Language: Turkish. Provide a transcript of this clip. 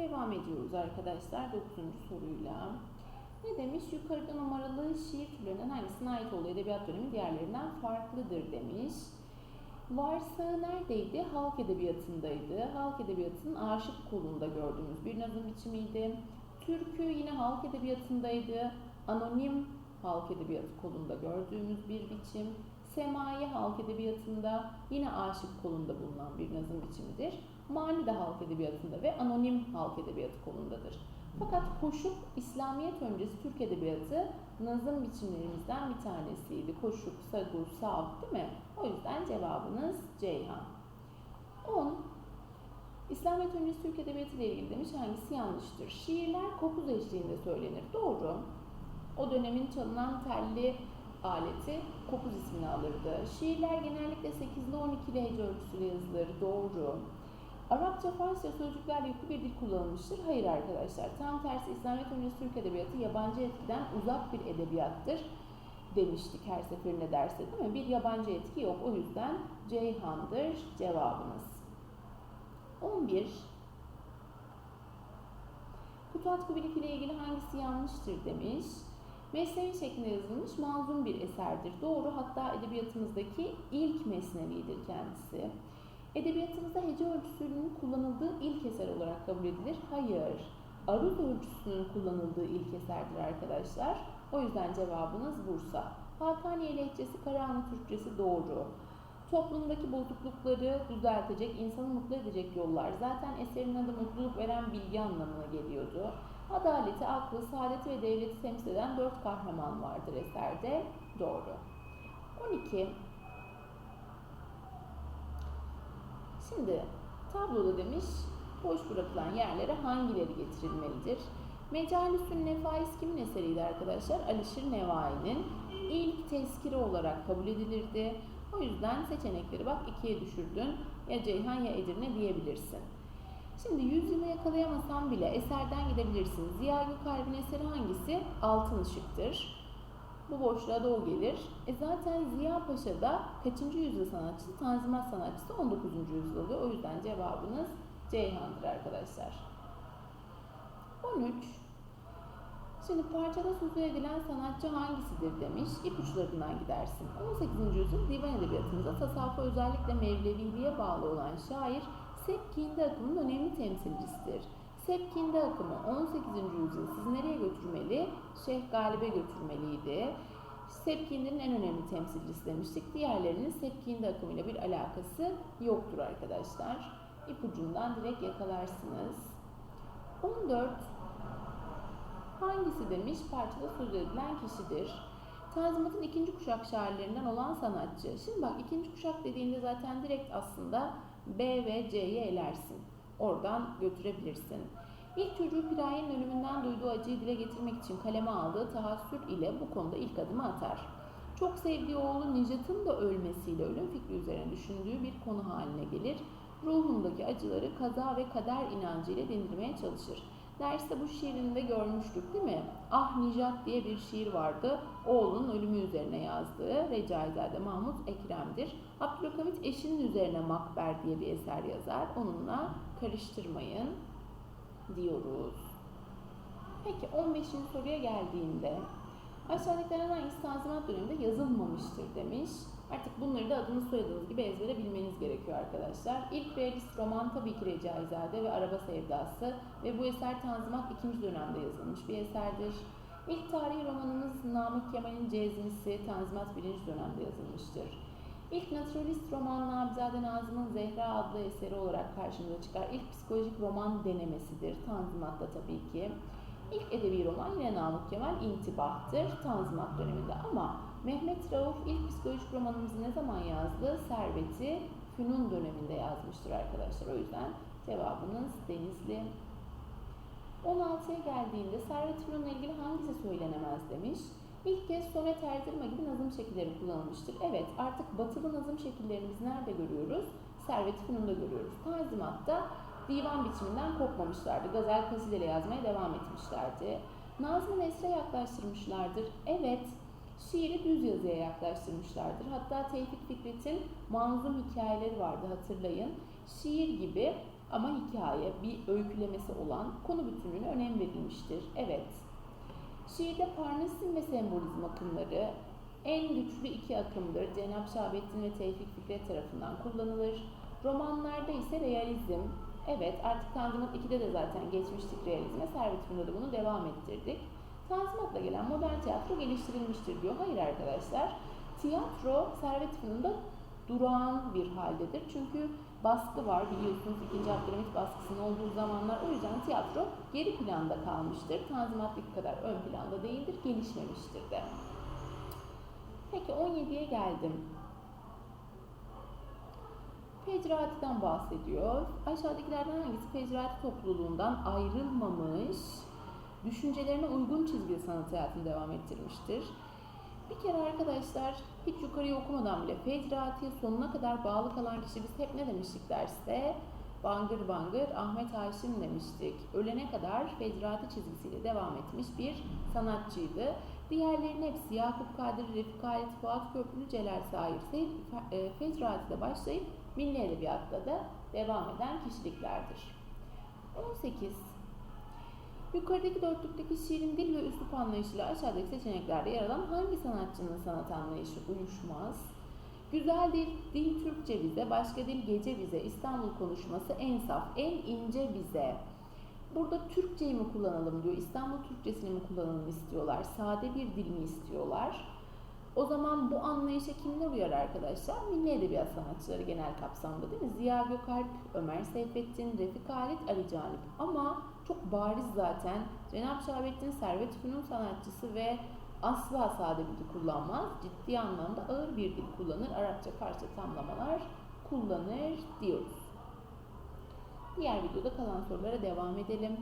Devam ediyoruz arkadaşlar 9. soruyla. Ne demiş? Yukarıda numaralı şiir türlerinden hangisine ait olduğu edebiyat dönemi diğerlerinden farklıdır demiş. Varsa neredeydi? Halk edebiyatındaydı. Halk edebiyatının aşık kolunda gördüğümüz bir nazım biçimiydi. Türkü yine halk edebiyatındaydı. Anonim halk edebiyatı kolunda gördüğümüz bir biçim. Semayi halk edebiyatında yine aşık kolunda bulunan bir nazım biçimidir. Mani de halk edebiyatında ve anonim halk edebiyatı kolundadır. Fakat koşuk İslamiyet öncesi Türk edebiyatı nazım biçimlerimizden bir tanesiydi. Koşuk, sagur, sav değil mi? O yüzden cevabınız Ceyhan. 10. İslamiyet öncesi Türk Edebiyatı ile ilgili demiş hangisi yanlıştır? Şiirler kopuz eşliğinde söylenir. Doğru. O dönemin çalınan telli aleti kopuz ismini alırdı. Şiirler genellikle 8'li 12'li hece ölçüsüyle yazılır. Doğru. Arapça, Farsça sözcüklerle yüklü bir dil kullanılmıştır. Hayır arkadaşlar. Tam tersi İslamiyet öncesi Türk Edebiyatı yabancı etkiden uzak bir edebiyattır demiştik her seferinde derste değil mi? Bir yabancı etki yok. O yüzden Ceyhan'dır cevabımız. 11. Kutu Atkı Bilik ile ilgili hangisi yanlıştır demiş. Mesnevi şeklinde yazılmış manzum bir eserdir. Doğru hatta edebiyatımızdaki ilk mesnevidir kendisi. Edebiyatımızda hece ölçüsünün kullanıldığı ilk eser olarak kabul edilir. Hayır. Aruz ölçüsünün kullanıldığı ilk eserdir arkadaşlar. O yüzden cevabınız Bursa. Hakaniye lehçesi, Karahanlı Türkçesi doğru. Toplumdaki bozuklukları düzeltecek, insanı mutlu edecek yollar. Zaten eserin adı mutluluk veren bilgi anlamına geliyordu. Adaleti, aklı, saadeti ve devleti temsil eden dört kahraman vardır eserde. Doğru. 12. Şimdi tabloda demiş boş bırakılan yerlere hangileri getirilmelidir? Mecalis-ün Nefais kimin eseriydi arkadaşlar? Alişir Nevai'nin ilk tezkiri olarak kabul edilirdi. O yüzden seçenekleri bak ikiye düşürdün. Ya Ceyhan ya Edirne diyebilirsin. Şimdi yüzyılı yakalayamasam bile eserden gidebilirsin. Ziya Gökalp'in eseri hangisi? Altın Işık'tır. Bu boşluğa o gelir. E zaten Ziya Paşa da kaçıncı yüzyıl sanatçısı? Tanzimat sanatçısı 19. yüzyıl oluyor. O yüzden cevabınız Ceyhan'dır arkadaşlar. 13. Şimdi parçada sözü edilen sanatçı hangisidir demiş. İpuçlarından gidersin. 18. yüzyıl divan edebiyatımızda tasavvufa özellikle Mevleviliğe bağlı olan şair Sepkinde akımının önemli temsilcisidir. Sepkinde akımı 18. yüzyıl sizi nereye götürmeli? Şeyh Galip'e götürmeliydi. Sepkindi'nin en önemli temsilcisi demiştik. Diğerlerinin Sepkinde akımıyla bir alakası yoktur arkadaşlar. İpucundan direkt yakalarsınız. 14. Hangisi demiş parçada söz edilen kişidir? Tanzimat'ın ikinci kuşak şairlerinden olan sanatçı. Şimdi bak ikinci kuşak dediğinde zaten direkt aslında B ve C'yi elersin. Oradan götürebilirsin. İlk çocuğu Piraye'nin ölümünden duyduğu acıyı dile getirmek için kaleme aldığı tahassür ile bu konuda ilk adımı atar. Çok sevdiği oğlu Nijat'ın da ölmesiyle ölüm fikri üzerine düşündüğü bir konu haline gelir. Ruhundaki acıları kaza ve kader inancıyla dindirmeye çalışır. Derste bu şiirini de görmüştük değil mi? Ah Nijat diye bir şiir vardı. Oğlunun ölümü üzerine yazdığı Recaizade Mahmut Ekrem'dir. Abdülhamit eşinin üzerine Makber diye bir eser yazar. Onunla karıştırmayın diyoruz. Peki 15. soruya geldiğinde aşağıdakilerden hangisi Tanzimat döneminde yazılmamıştır demiş. Artık bunları da adını soyadınız gibi ezbere bilmeniz gerekiyor arkadaşlar. İlk realist roman tabii ki Recaizade ve Araba Sevdası ve bu eser Tanzimat 2. dönemde yazılmış bir eserdir. İlk tarihi romanımız Namık Kemal'in Cezmisi Tanzimat 1. dönemde yazılmıştır. İlk naturalist roman Nabizade Nazım'ın Zehra adlı eseri olarak karşımıza çıkar. İlk psikolojik roman denemesidir. Tanzimat'ta tabii ki. İlk edebi roman yine Namık Kemal İntibah'tır Tanzimat döneminde ama Mehmet Rauf ilk psikolojik romanımızı ne zaman yazdı? Serveti Fünun döneminde yazmıştır arkadaşlar. O yüzden cevabınız Denizli. 16'ya geldiğinde Servet Fünun'la ilgili hangisi söylenemez demiş. İlk kez sonet erdirme gibi nazım şekilleri kullanılmıştır. Evet artık batılı nazım şekillerini biz nerede görüyoruz? Servet Fünun'da görüyoruz. Tanzimat'ta divan biçiminden kopmamışlardı. Gazel kasideyle yazmaya devam etmişlerdi. Nazım Nesre yaklaştırmışlardır. Evet, şiiri düz yazıya yaklaştırmışlardır. Hatta Tevfik Fikret'in manzum hikayeleri vardı hatırlayın. Şiir gibi ama hikaye, bir öykülemesi olan konu bütünlüğüne önem verilmiştir. Evet. Şiirde parnasizm ve sembolizm akımları en güçlü iki akımdır. Cenab Şahabettin ve Tevfik Fikret tarafından kullanılır. Romanlarda ise realizm, evet artık Tanzimat 2'de de zaten geçmiştik realizme, Servet Fırında da bunu devam ettirdik. Tanzimat'la gelen modern tiyatro geliştirilmiştir diyor. Hayır arkadaşlar, tiyatro Servet Fırında durağan bir haldedir. Çünkü baskı var biliyorsunuz 2. Abdülhamit baskısının olduğu zamanlar o yüzden tiyatro geri planda kalmıştır. Tanzimat'taki kadar ön planda değildir, gelişmemiştir de. Peki 17'ye geldim. Fecraatiden bahsediyor. Aşağıdakilerden hangisi Fecraati topluluğundan ayrılmamış, düşüncelerine uygun çizgili sanat hayatını devam ettirmiştir? Bir kere arkadaşlar hiç yukarıya okumadan bile Fecraati'ye sonuna kadar bağlı kalan kişi biz hep ne demiştik derste? Bangır bangır Ahmet Haşim demiştik. Ölene kadar Fecraati çizgisiyle devam etmiş bir sanatçıydı. Diğerlerinin hepsi Yakup Kadri, Refik Halit, Fuat Köprülü, Celal Sair, e, Fecraati'de başlayıp Milli Edebiyat'ta da devam eden kişiliklerdir. 18. Yukarıdaki dörtlükteki şiirin dil ve üslup anlayışıyla aşağıdaki seçeneklerde yer alan hangi sanatçının sanat anlayışı uyuşmaz? Güzel dil, dil Türkçe vize, başka dil gece vize, İstanbul konuşması en saf, en ince vize. Burada Türkçeyi mi kullanalım diyor, İstanbul Türkçesini mi kullanalım istiyorlar, sade bir dil mi istiyorlar? O zaman bu anlayışa kimler uyar arkadaşlar? Milli Edebiyat sanatçıları genel kapsamda değil mi? Ziya Gökalp, Ömer Seyfettin, Refik Halit, Ali Canip. Ama çok bariz zaten Cenab-ı Şahabettin Servet Fünun sanatçısı ve asla sade bir dil kullanmaz. Ciddi anlamda ağır bir dil kullanır. Arapça parça tamlamalar kullanır diyoruz. Diğer videoda kalan sorulara devam edelim.